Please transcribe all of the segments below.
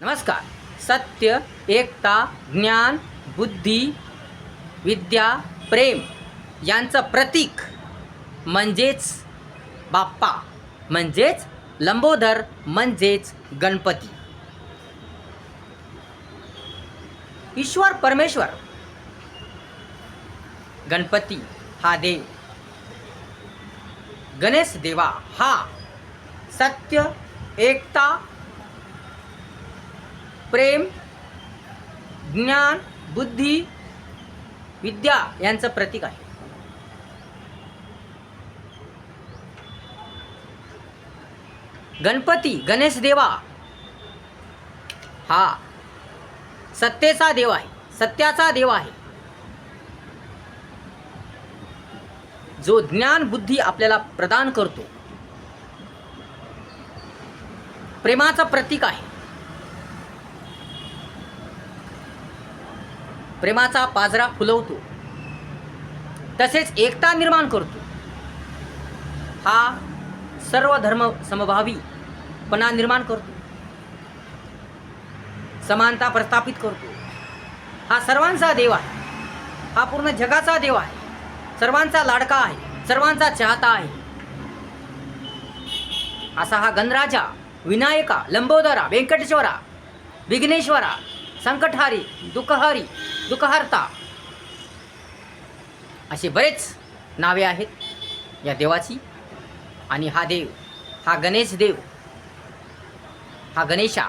नमस्कार. सत्य एकता ज्ञान बुद्धी विद्या प्रेम यांचं प्रतीक म्हणजेच बाप्पा म्हणजेच लंबोदर म्हणजेच गणपती. ईश्वर परमेश्वर गणपती हा देव. गणेश देवा हा सत्य एकता प्रेम ज्ञान बुद्धी विद्या यांचं प्रतीक आहे. गणपती गणेश देवा हा सत्तेचा देव आहे सत्याचा देव आहे. जो ज्ञान बुद्धी आपल्याला प्रदान करतो प्रेमाचं प्रतीक आहे. प्रेमाचा पाजरा फुलवतो. तसेच एकता निर्माण करतो. हा सर्व धर्म समभावीपणा निर्माण करतो. समानता प्रस्थापित करतो. हा सर्वांचा देव आहे. हा पूर्ण जगाचा देव आहे. सर्वांचा लाडका आहे. सर्वांचा चाहता आहे. असा हा गणराजा विनायका लंबोदरा व्यंकटेश्वरा विघ्नेश्वरा संकटहारी दुःखहारी दुःखहर्ता. असे बरेच नावे आहेत या देवाची. आणि हा देव हा गणेश देव हा गणेशा.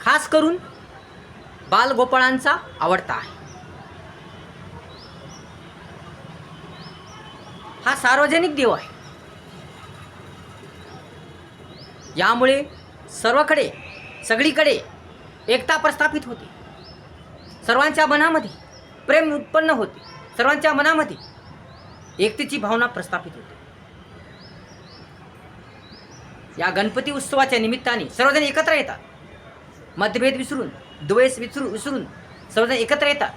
खास करून बालगोपाळांचा आवडता आहे. हा सार्वजनिक देव आहे. यामुळे सर्वकडे सगळीकडे एकता प्रस्थापित होते. सर्वांच्या मनामध्ये प्रेम उत्पन्न होते. सर्वांच्या मनामध्ये एकतेची भावना प्रस्थापित होते. या गणपती उत्सवाच्या निमित्ताने सर्वजण एकत्र येतात. मतभेद विसरून द्वेष विसरू विसरून सर्वजण एकत्र येतात.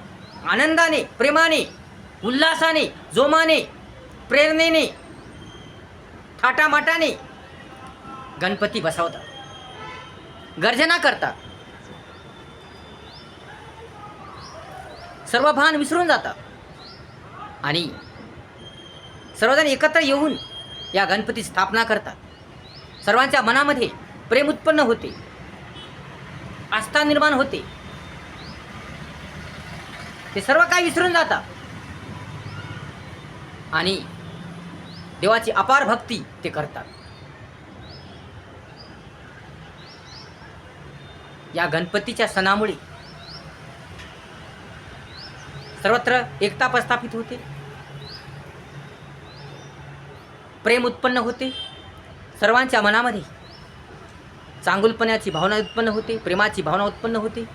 आनंदाने प्रेमाने उल्हासाने जोमाने प्रेरणेने थाटामाटाने गणपती बसवतात. गर्जना करतात सर्व भान विसरून जातात आणि सर्वजण एकत्र येऊन या गणपती स्थापना करतात. सर्वांच्या मनामध्ये प्रेम उत्पन्न होते. आस्था निर्माण होते. ते सर्व काही विसरून जातात आणि देवाची अपार भक्ती ते करतात. या गणपतीच्या सणामुळे सर्वत्र एकता प्रस्थापित होते. प्रेम उत्पन्न होते. सर्वांच्या मनामध्ये चांगुलपणाची भावना उत्पन्न होते प्रेमाची भावना उत्पन्न होते.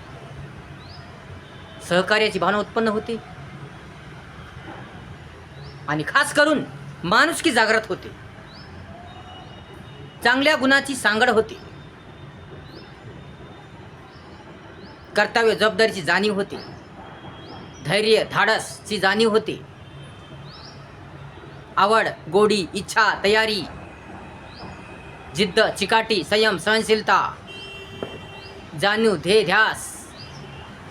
सहकार्याची भावना उत्पन्न होते. आणि खास करून माणुसकी जागृत होते. चांगल्या गुणाची सांगड होते. कर्तव्य जबाबदारीची जाणीव होते. धैर्य धाडसची जाणीव होते. आवड गोडी इच्छा तयारी जिद्द चिकाटी संयम सहनशीलता जाणीव ध्येय ध्यास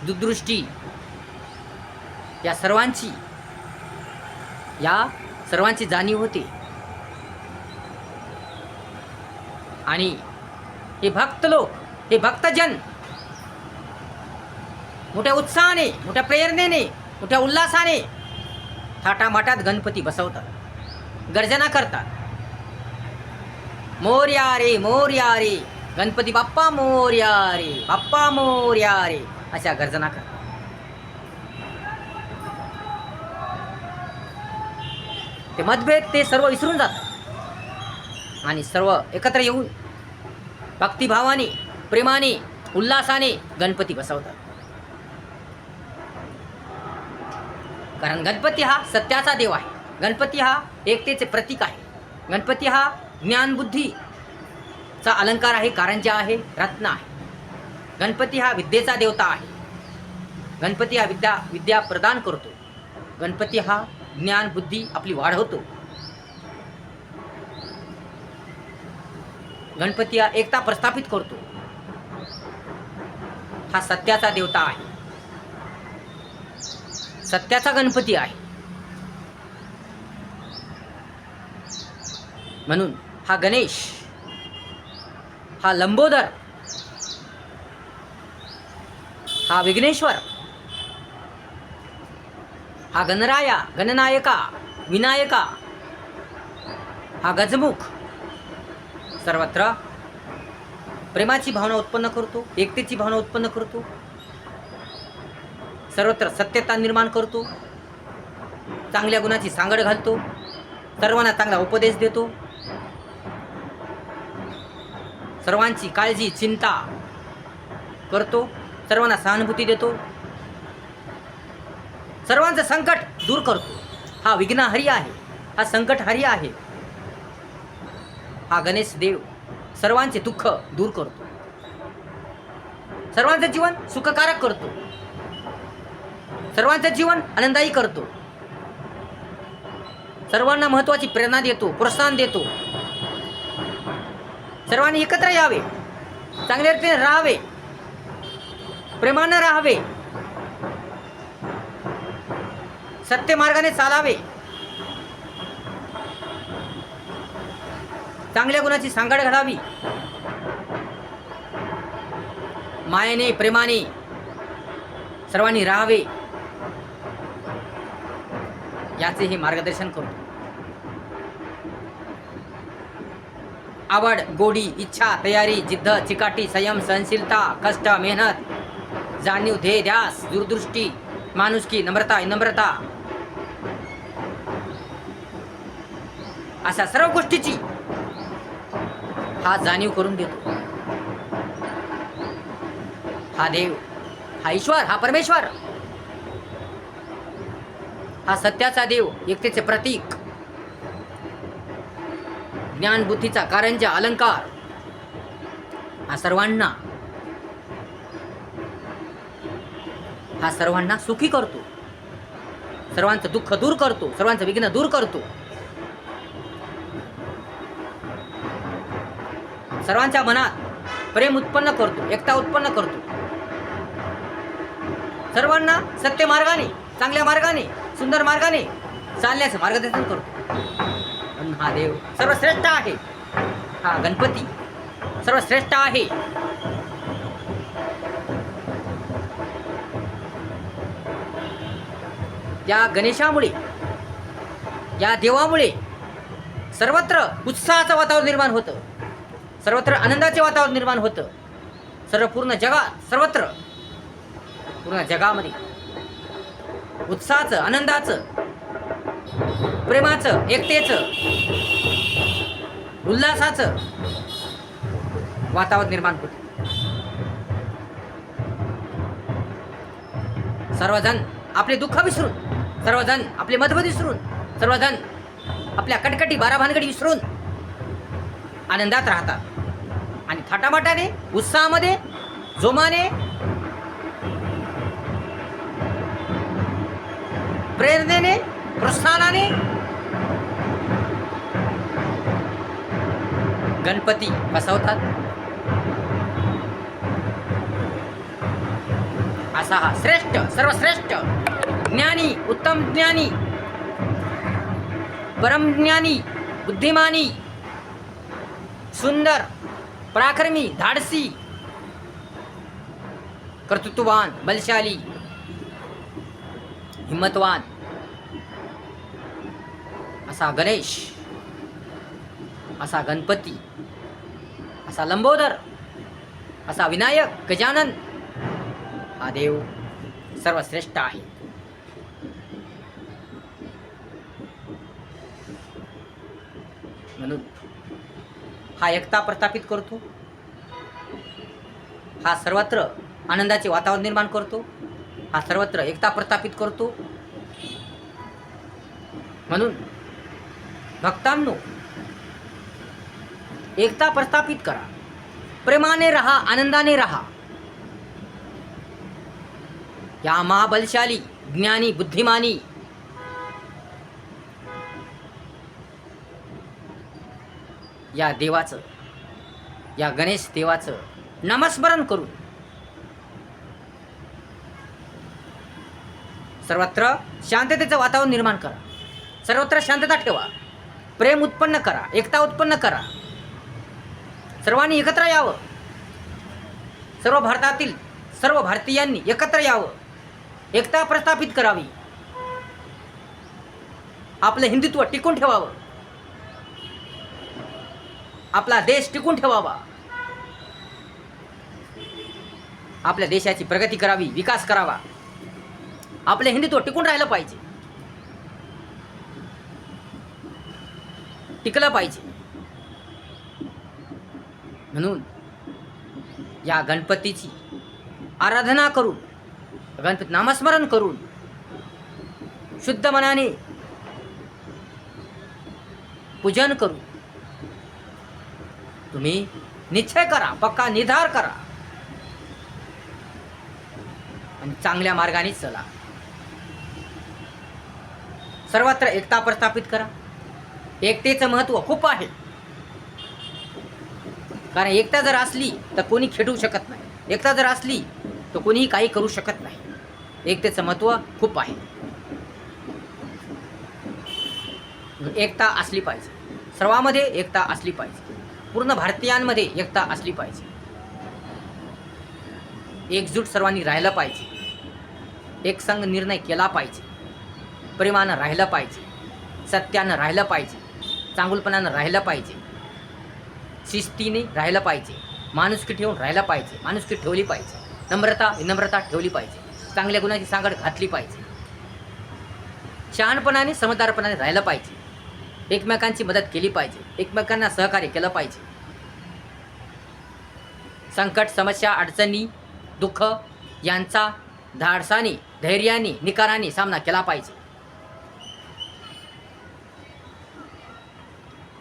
दुदृष्टी या सर्वांची या सर्वांची जाणीव होते. आणि हे भक्त लोक हे भक्तजन मोठ्या उत्साहाने मोठ्या प्रेरणेने मोठ्या उल्हासाने थाटामाटात गणपती बसवतात. गर्जना करतात. मोर्या रे मोर्या रे. गणपती बाप्पा मोर्या रे. बाप्पा मोर्या रे. अशा गर्जना करतात. ते मतभेद ते सर्व विसरून जातात. आणि सर्व एकत्र येऊन भक्तिभावाने प्रेमाने उल्हासाने गणपती बसवतात. कारण गणपती हा सत्याचा देव आहे. गणपती हा एकतेचे प्रतीक आहे. गणपती हा ज्ञानबुद्धीचा अलंकार आहे कारंजा आहे रत्न आहे. गणपती हा विद्येचा देवता आहे. गणपती हा विद्या विद्या प्रदान करतो. गणपती हा ज्ञान बुद्धी आपली वाढवतो गणपती हा एकता प्रस्थापित करतो. हा सत्याचा देवता आहे. सत्याचा गणपती आहे. म्हणून हा गणेश हा लंबोदर हा विघ्नेश्वर हा गणराया गणनायका विनायका हा गजमुख सर्वत्र प्रेमाची भावना उत्पन्न करतो एकतेची भावना उत्पन्न करतो. सर्वत्र सत्यता निर्माण करतो. चांगल्या गुणाची सांगड घालतो. सर्वांना चांगला उपदेश देतो. सर्वांची काळजी चिंता करतो. सर्वांना सहानुभूती देतो. सर्वांचं संकट दूर करतो. हा विघ्नहरी आहे. हा संकटहरी आहे. हा गणेश देव सर्वांचे दुःख दूर करतो. सर्वांचं जीवन सुखकारक करतो. सर्वांचं जीवन आनंदायी करतो. सर्वांना महत्वाची प्रेरणा देतो प्रोत्साहन देतो. सर्वांनी एकत्र यावे चांगल्या रीतीने राहावे प्रेमानं राहावे सत्य मार्गाने चालावे. चांगल्या गुणाची सांगड घडावी. मायेने प्रेमाने सर्वांनी राहावे. याचेही मार्गदर्शन करतो आवड गोडी इच्छा तयारी जिद्द चिकाटी संयम सहनशीलता कष्ट मेहनत जाणीव ध्येय ध्यास दूरदृष्टी माणुसकी नम्रता विनम्रता. अशा सर्व गोष्टीची हा जाणीव करून देतो. हा देव हा ईश्वर हा परमेश्वर. हा सत्याचा देव एकतेचे प्रतीक. ज्ञान बुद्धीचा कारंजा अलंकार. हा सर्वांना. हा सर्वांना सुखी करतो. सर्वांचं दुःख दूर करतो सर्वांचं विघ्न दूर करतो. सर्वांच्या मनात प्रेम उत्पन्न करतो एकता उत्पन्न करतो. सर्वांना सत्य मार्गाने चांगल्या मार्गाने सुंदर मार्गाने चालण्याचं मार्गदर्शन करतो म्हणून हा देव सर्वश्रेष्ठ आहे. हा गणपती सर्वश्रेष्ठ आहे. या गणेशामुळे या देवामुळे सर्वत्र उत्साहाचं वातावरण निर्माण होतं. सर्वत्र आनंदाचे वातावरण निर्माण होतं. सर्व पूर्ण जगात सर्वत्र पूर्ण जगामध्ये उत्साहाचं आनंदाचं प्रेमाचं एकतेचं उल्हासाचं वातावरण निर्माण होते. सर्वजण आपले दुःख विसरून सर्वजण आपले मतभेद विसरून सर्वजण आपल्या कटकटी बारा भानगडी विसरून आनंदात राहतात. आणि थाटामाटाने उत्साहामध्ये जोमाने प्रेरणेने प्रोत्साहनाने गणपती बसवतात. असा हा श्रेष्ठ सर्वश्रेष्ठ ज्ञानी उत्तम ज्ञानी परमज्ञानी बुद्धिमानी सुंदर पराक्रमी धाडसी कर्तृत्ववान बलशाली हिम्मतवान. असा गणेश असा गणपती असा लंबोदर असा विनायक गजानन हा देव सर्वश्रेष्ठ आहे. म्हणून हा एकता प्रस्थापित करतो. हा सर्वत्र आनंदाचे वातावरण निर्माण करतो. हा सर्वत्र एकता प्रस्थापित करतो. म्हणून भक्तांनो एकता प्रस्थापित करा. प्रेमाने राहा आनंदाने राहा. या महाबलशाली ज्ञानी बुद्धिमानी या देवाचं या गणेश देवाचं नामस्मरण करून सर्वत्र शांततेचं वातावरण निर्माण करा. सर्वत्र शांतता ठेवा. प्रेम उत्पन्न करा. एकता उत्पन्न करा. सर्वांनी एकत्र यावं. सर्व भारतातील सर्व भारतीयांनी एकत्र यावं. एकता प्रस्थापित करावी. आपलं हिंदुत्व टिकून ठेवावं. आपला देश टिकून ठेवावा. आपल्या देशाची प्रगती करावी विकास करावा. आपलं हिंदुत्व टिकून राहिलं पाहिजे. टिकलं पाहिजे. म्हणून या गणपतीची आराधना करून गणपती नामस्मरण करून शुद्ध मनाने पूजन करू तुम्ही निश्चय करा पक्का निधार करा. आणि चांगल्या मार्गाने चला. सर्वत्र एकता प्रस्थापित करा. एकतेचं महत्त्व खूप आहे. कारण एकता जर असली तर कोणी खेटू शकत नाही. एकता जर असली तर कोणीही काही करू शकत नाही. एकतेचं महत्त्व खूप आहे. एकता असली पाहिजे. सर्वामध्ये एकता असली पाहिजे. पूर्ण भारतीयांमध्ये एकता असली पाहिजे. एकजूट सर्वांनी राहिलं पाहिजे. एक संघ निर्णय केला पाहिजे. प्रेमानं राहिलं पाहिजे सत्यानं राहिलं पाहिजे चांगुलपणानं राहिलं पाहिजे शिस्तीने राहिलं पाहिजे माणुसकी ठेवून राहिलं पाहिजे माणुसकी ठेवली पाहिजे नम्रता विनम्रता ठेवली पाहिजे चांगल्या गुणाची सांगड घातली पाहिजे. शहाणपणाने समजदारपणाने राहिलं पाहिजे. एकमेकांची मदत केली पाहिजे एकमेकांना सहकार्य केलं पाहिजे. संकट समस्या अडचणी दुःख यांचा धाडसाने धैर्याने निकाराने सामना केला पाहिजे.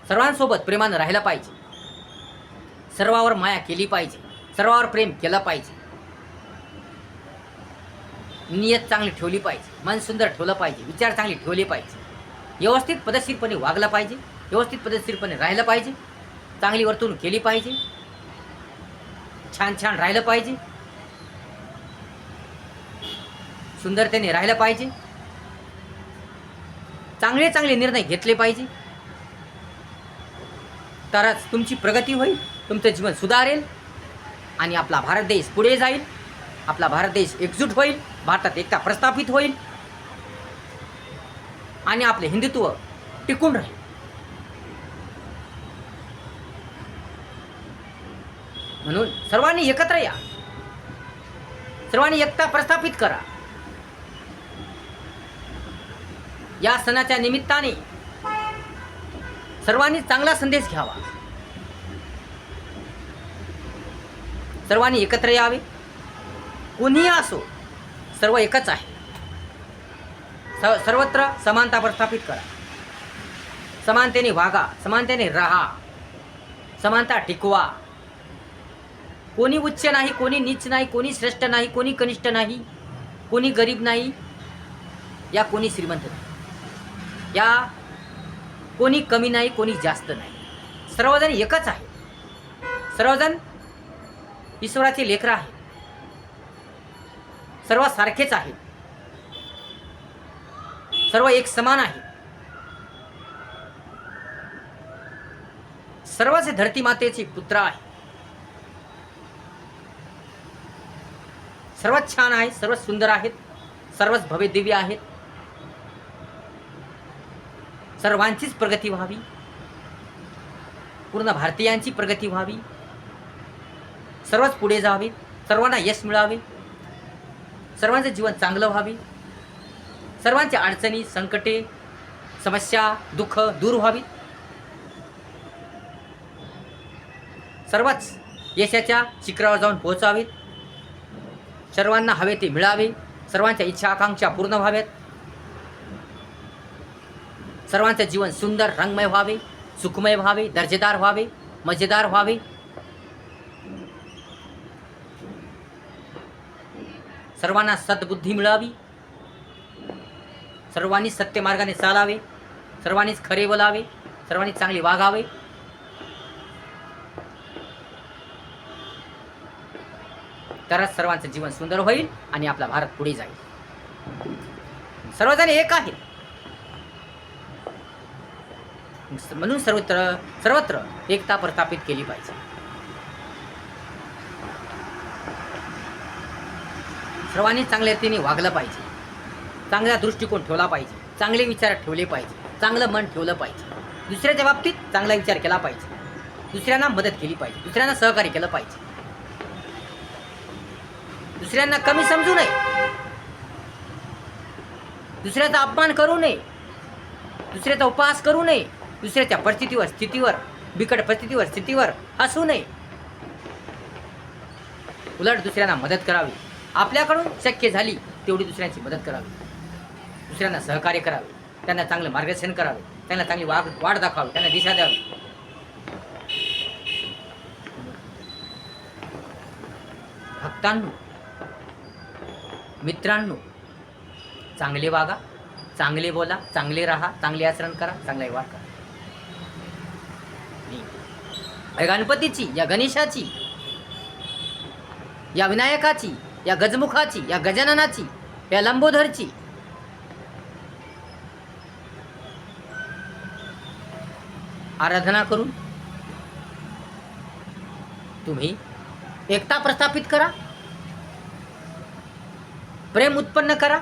सर्वांसोबत प्रेमानं राहिलं पाहिजे. सर्वावर माया केली पाहिजे. सर्वावर प्रेम केलं पाहिजे. नियत चांगली ठेवली पाहिजे. मन सुंदर ठेवलं पाहिजे. विचार चांगले ठेवले पाहिजे. व्यवस्थित पद्धतशीरपणे वागलं पाहिजे. व्यवस्थित पद्धतशीरपणे राहिलं पाहिजे. चांगली वर्तवणूक केली पाहिजे. छान छान राहिलं पाहिजे. सुंदरतेने राहिलं पाहिजे. चांगले चांगले निर्णय घेतले पाहिजे. तरच तुमची प्रगती होईल तुमचं जीवन सुधारेल आणि आपला भारत देश पुढे जाईल. आपला भारत देश एकजूट होईल भारतात एकता प्रस्थापित होईल आणि आपले हिंदुत्व टिकून राहील. म्हणून सर्वांनी एकत्र या. सर्वांनी एकता प्रस्थापित करा. या सणाच्या निमित्ताने सर्वांनी चांगला संदेश घ्यावा. सर्वांनी एकत्र यावे. कोणीही असो सर्व एकच आहे. स सर्वत्र समानता प्रस्थापित करा. समानतेने वागा समानतेने राहा. समानता टिकवा. कोणी उच्च नाही कोणी नीच नाही कोणी श्रेष्ठ नाही कोणी कनिष्ठ नाही कोणी गरीब नाही या कोणी श्रीमंत नाही. या कोणी कमी नाही कोणी जास्त नाही. सर्वजण एकच आहे. सर्वजण ईश्वराचे लेकरं आहे सर्व सारखेच आहे सर्व एक समान आहे सर्वच धरती मातेचे पुत्र आहे सर्वच छान आहे सर्वच सुंदर आहेत सर्वच भव्य दिव्य आहेत. सर्वांचीच प्रगती व्हावी. पूर्ण भारतीयांची प्रगती व्हावी. सर्वच पुढे जावे. सर्वांना यश मिळावे. सर्वांचं जीवन चांगलं व्हावे. सर्वांच्या अडचणी संकटे समस्या दुःख दूर व्हावी सर्वच यशाच्या शिखरावर जाऊन पोहोचावेत. सर्वांना हवे ते मिळावे. सर्वांच्या इच्छा आकांक्षा पूर्ण व्हाव्यात. सर्वांचं जीवन सुंदर रंगमय व्हावे सुखमय व्हावे दर्जेदार व्हावे मजेदार व्हावे. सर्वांना सद्बुद्धी मिळावी. सर्वांनी सत्य मार्गाने चालावे. सर्वांनीच खरे बोलावे. सर्वांनी चांगले वागावे. तरच सर्वांचं जीवन सुंदर होईल आणि आपला भारत पुढे जाईल. सर्वजण एक आहे म्हणून सर्वत्र सर्वत्र एकता प्रस्थापित केली पाहिजे. सर्वांनी चांगल्या रीतीने वागलं पाहिजे. चांगला दृष्टिकोन ठेवला पाहिजे. चांगले विचार ठेवले पाहिजे. चांगलं मन ठेवलं पाहिजे. दुसऱ्याच्या बाबतीत चांगला विचार केला पाहिजे. दुसऱ्यांना मदत केली पाहिजे. दुसऱ्यांना सहकार्य केलं पाहिजे. दुसऱ्यांना कमी समजू नये. दुसऱ्याचा अपमान करू नये. दुसऱ्याचा उपहास करू नये. दुसऱ्याच्या परिस्थितीवर स्थितीवर बिकट परिस्थितीवर स्थितीवर हसू नये. उलट दुसऱ्यांना मदत करावी. आपल्याकडून शक्य झाली तेवढी दुसऱ्यांची मदत करावी. दुसऱ्यांना सहकार्य करावे. त्यांना चांगलं मार्गदर्शन करावे. त्यांना चांगली वाघ वाढ दाखवावी. त्यांना दिशा द्यावी. भक्तांनो मित्रांनो चांगले वागा चांगले बोला चांगले राहा चांगले आचरण करा चांगला व्यवहार करा. या गणपतीची या गणेशाची या विनायकाची या गजमुखाची या गजाननाची या लंबोधरची आराधना करून तुम्ही एकता प्रस्थापित करा. प्रेम उत्पन्न करा.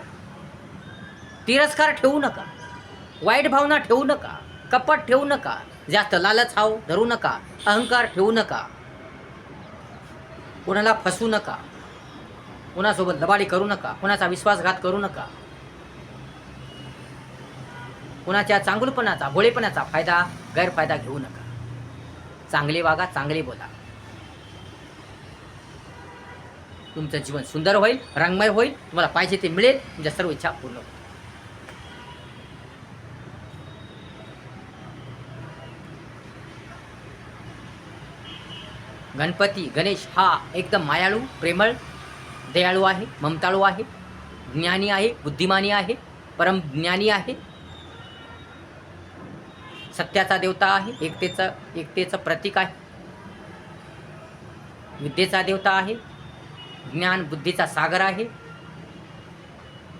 तिरस्कार ठेवू नका. वाईट भावना ठेवू नका. कपट ठेवू नका. जास्त लालच हाव धरू नका. अहंकार ठेवू नका. कोणाला फसू नका. कोणासोबत लबाडी करू नका. कोणाचा विश्वासघात करू नका. कोणाच्या चांगुलपणाचा भोळेपणाचा फायदा गैरफायदा घेऊ नका. चांगले वागा चांगले बोला. तुमचं जीवन सुंदर होईल रंगमय होईल तुम्हाला पाहिजे ते मिळेल तुमच्या सर्व इच्छा पूर्ण होईल गणपती गणेश हा एकदम मायाळू प्रेमळ दयाळू आहे ममताळू आहे ज्ञानी आहे बुद्धिमानी आहे परम ज्ञानी आहे. सत्याचा देवता आहे एकतेचं एकतेचं प्रतीक आहे. विद्येचा देवता आहे ज्ञान बुद्धीचा सागर आहे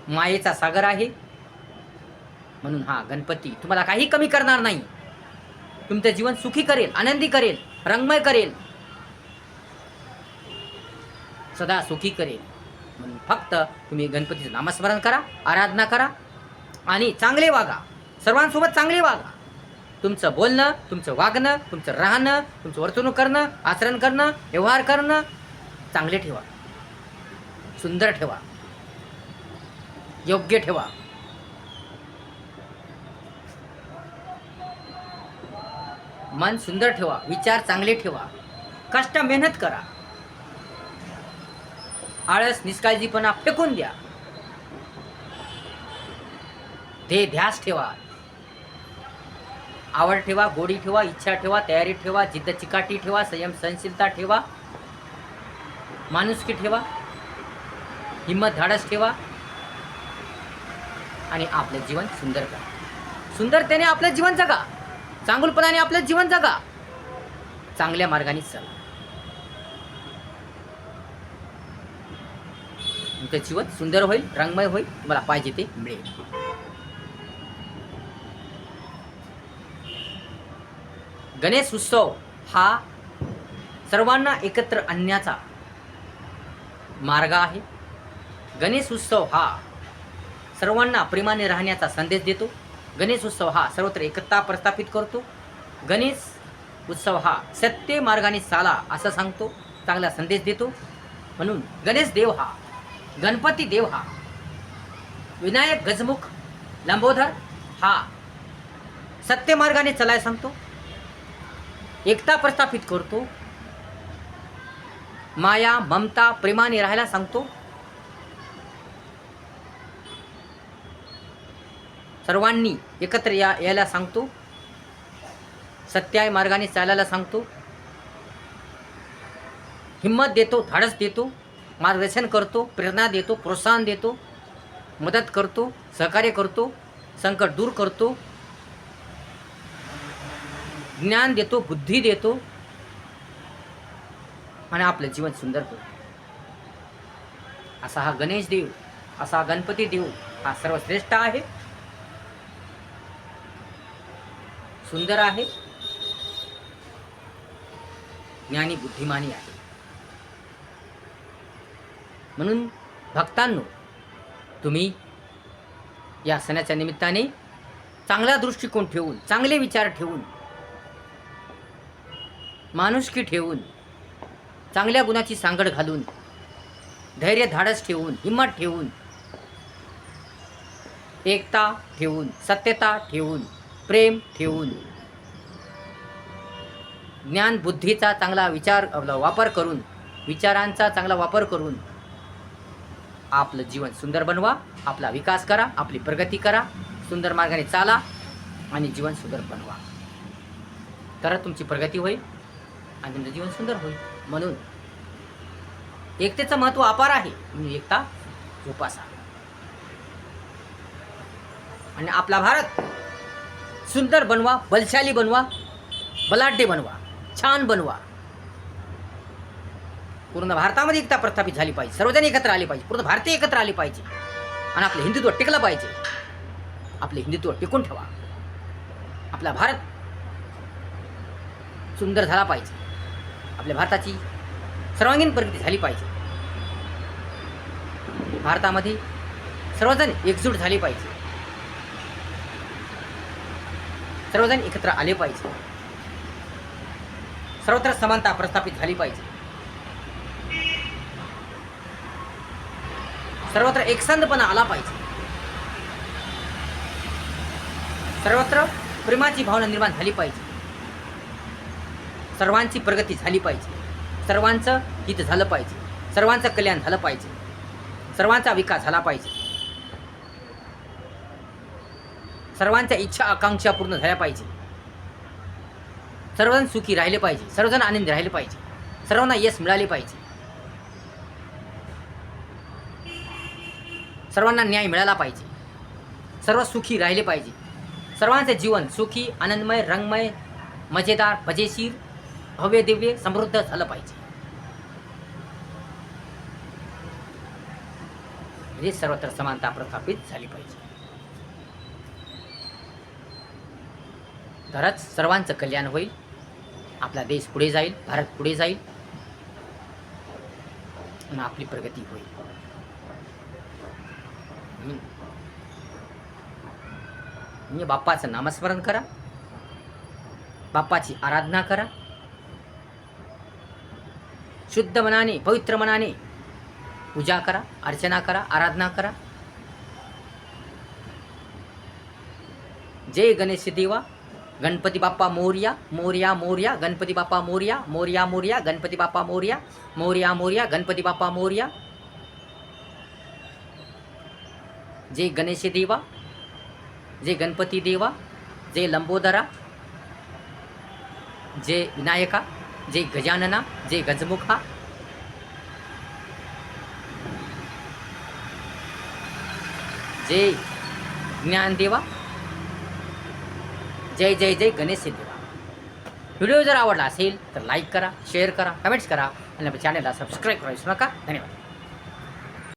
मायेचा सागर आहे. म्हणून हा गणपती तुम्हाला काही कमी करणार नाही. तुमचं जीवन सुखी करेल आनंदी करेल रंगमय करेल. सदा सुखी करेल. म्हणून फक्त तुम्ही गणपतीचं नामस्मरण करा आराधना करा आणि चांगले वागा. सर्वांसोबत चांगले वागा. तुमचं बोलणं तुमचं वागणं तुमचं राहणं तुमचं वर्तणूक करणं आचरण करणं व्यवहार करणं चांगले ठेवा. सुंदर ठेवा. योग्य ठेवा. मन सुंदर ठेवा. विचार चांगले ठेवा. कष्ट मेहनत करा. आळस निष्काळजीपणा फेकून द्या. ते ध्यास ठेवा. आवड ठेवा गोडी ठेवा इच्छा ठेवा तयारी ठेवा जिद्द चिकाटी ठेवा संयम सहनशीलता ठेवा माणुसकी ठेवा हिंमत धाडस ठेवा आणि आपलं जीवन सुंदर करा. सुंदरतेने आपलं जीवन जगा. चांगुलपणाने आपलं जीवन जगा. चांगल्या मार्गाने चला. तुमचं जीवन सुंदर होईल रंगमय होईल तुम्हाला पाहिजे ते मिळेल. गणेश उत्सव हा सर्वांना एकत्र आणण्याचा मार्ग आहे. गणेश उत्सव हा सर्वांना प्रेमाने राहण्याचा संदेश देतो. गणेश उत्सव हा सर्वत्र एकता प्रस्थापित करतो. गणेश उत्सव हा सत्य मार्गाने चाला असं सांगतो चांगला संदेश देतो. म्हणून गणेश देव हा गणपती देव हा. विनायक गजमुख लंबोधर हा. सत्य मार्गाने चलाय सांगतो. एकता प्रस्थापित करतो. माया ममता प्रेमाने राहायला सांगतो. सर्वांनी एकत्र या यायला सांगतो. सत्याय मार्गाने चालायला सांगतो. हिम्मत देतो धाडस देतो. मार्गदर्शन करतो प्रेरणा देतो प्रोत्साहन देतो मदत करतो सहकार्य करतो संकट दूर करतो ज्ञान देतो बुद्धी देतो आणि आपलं जीवन सुंदर करतो असा हा गणेश देव असा हा गणपती देव हा सर्वश्रेष्ठ आहे. सुंदर आहे. ज्ञानी बुद्धिमानी आहे. म्हणून भक्तांनो तुम्ही या सणाच्या निमित्ताने चांगला दृष्टिकोन ठेवून चांगले विचार ठेवून माणुसकी ठेवून चांगल्या गुणाची सांगड घालून धैर्य धाडस ठेवून हिंमत ठेवून एकता ठेवून सत्यता ठेवून प्रेम ठेवून ज्ञान बुद्धीचा चांगला विचार आपला वापर करून विचारांचा चांगला वापर करून आपलं जीवन सुंदर बनवा आपला विकास करा आपली प्रगती करा सुंदर मार्गाने चाला आणि जीवन सुंदर बनवा. तरच तुमची प्रगती होईल आणि तुमचं जीवन सुंदर होईल. म्हणून एकतेचं महत्त्व अपार आहे. म्हणून एकता जोपासा. आणि आपला भारत सुंदर बनवा बलशाली बनवा बलाढ्य बनवा छान बनवा. पूर्ण भारतामध्ये एकता प्रस्थापित झाली पाहिजे. सर्वजण एकत्र आले पाहिजे. पूर्ण भारतीय एकत्र आले पाहिजे. आणि आपलं हिंदुत्व टिकलं पाहिजे. आपले हिंदुत्व टिकून ठेवा. आपला भारत सुंदर झाला पाहिजे. आपल्या भारताची सर्वांगीण प्रगती झाली पाहिजे. भारतामध्ये सर्वजण एकजूट झाली पाहिजे. सर्वजण एकत्र आले पाहिजे. सर्वत्र समानता प्रस्थापित झाली पाहिजे. सर्वत्र एकसंधपणा आला पाहिजे. सर्वत्र प्रेमाची भावना निर्माण झाली पाहिजे. सर्वांची प्रगती झाली पाहिजे. सर्वांचं हित झालं पाहिजे. सर्वांचं कल्याण झालं पाहिजे. सर्वांचा विकास झाला पाहिजे. सर्वांच्या इच्छा आकांक्षा पूर्ण झाल्या पाहिजे. सर्वजण सुखी राहिले पाहिजे. सर्वजण आनंदी राहिले पाहिजे. सर्वांना यश मिळाले पाहिजे. सर्वांना न्याय मिळाला पाहिजे. सर्व सुखी राहिले पाहिजे. सर्वांचे जीवन सुखी आनंदमय रंगमय मजेदार मजेशीर भव्य दिव्य समृद्ध झालं पाहिजे. म्हणजे सर्वत्र समानता प्रस्थापित झाली पाहिजे. तरच सर्वांचं कल्याण होईल. आपला देश पुढे जाईल भारत पुढे जाईल. आणि आपली प्रगती होईल. म्हणजे बाप्पाचं नामस्मरण करा. बाप्पाची आराधना करा. शुद्ध मनाने पवित्र मनाने पूजा करा अर्चना करा आराधना करा. जय गणेश देवा गणपती बाप्पा मोर्या मोर्या मोर्या गणपती बाप्पा मोर्या मोर्या मोर्या गणपती बाप्पा मोर्या मोर्या मोर्या गणपती बाप्पा मोर्या. जय गणेश देवा जय गणपती देवा जय लंबोदरा जय विनायका जय गजानना जय गजमुखा। जय ज्ञानदेवा जय जय जय गणेश देवा। व्हिडिओ जर आवडला असेल तर लाईक करा शेअर करा कमेंट्स करा आणि आपल्या चॅनलला सबस्क्राईब करा विसरू नका. धन्यवाद.